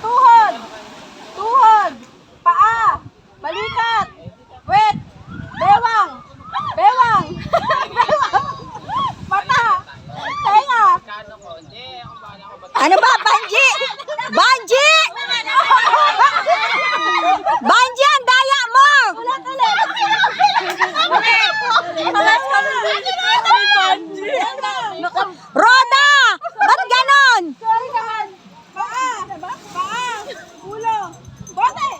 Tuhod. Tuhod. Paa. Balikat. Wet. Bewang. Bewang. Bewang. Mata. Tenga. Ano ba? Banji! Banji! Banji, ang daya mo! Ulit, ulit. Alas ka na. Naka- Roda! Ba't ganon? Sorry naman. Paa. Paa. Ulo. Bote.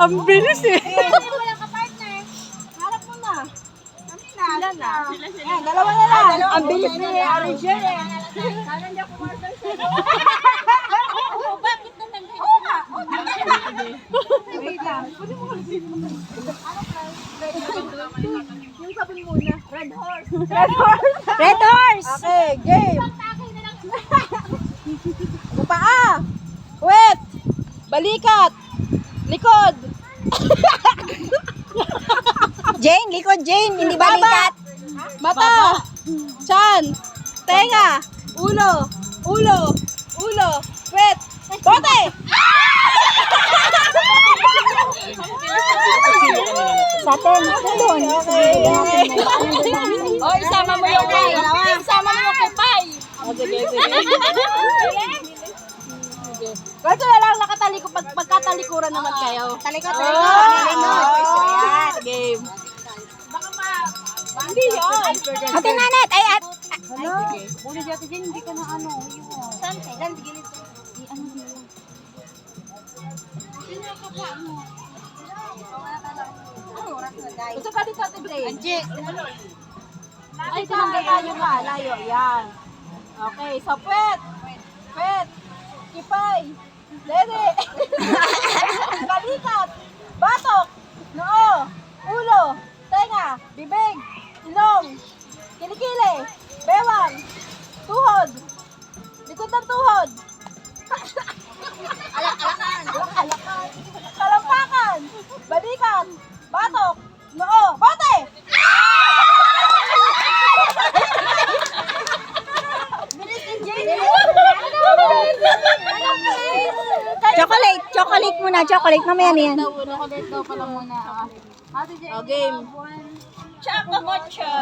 Ang bilis eh. Wala ka partner. Harap mo na. Kami na. Sila na. Dalawa na lang. Ang bilis ni Arigel eh. Sana hindi ako murder sa'yo. Oo, bakit na nang Oo nga. Oo nga. Wait lang. Pwede mo kasi. Ano price? Yung sabon muna. Red horse. Red horse. Red horse! Okay, game. Paa. Wet. Balikat. Likod. Jane, likod Jane, hindi balikat. Mata. Chan. Tenga. Ulo. Ulo. Ulo. Wet. Bote. Sa atin, doon. Oh, isama mo yung kay. Isama mo yung Pai. Oh, sige, sige. Ganito na lang nakataliko pag pagkatalikuran naman kayo. Talikod, Oh, talikod. oh, game. Baka ma... Hindi yan. Ate Nanet, ay at... Ano? Uli dito din, hindi ka na ano. Saan? Saan? Sige nito. Gusto ka dito, Ate Grace? Anji. Ay, tinanggal tayo ka. Layo, yan. Okay, so pwet. Pwet. Kipay. Dede. Balikat. Batok. Noo. Ulo. Tenga. Bibig. Ilong. Kilikili. Bewang. Tuhod. Likod ng tuhod. Alak-alakan. Alak-alakan. Talampakan. Balikat. Batok. Chocolate, muna, chocolate. Mamaya na yan. Chocolate daw pala muna. Oh, game. Chocomocho.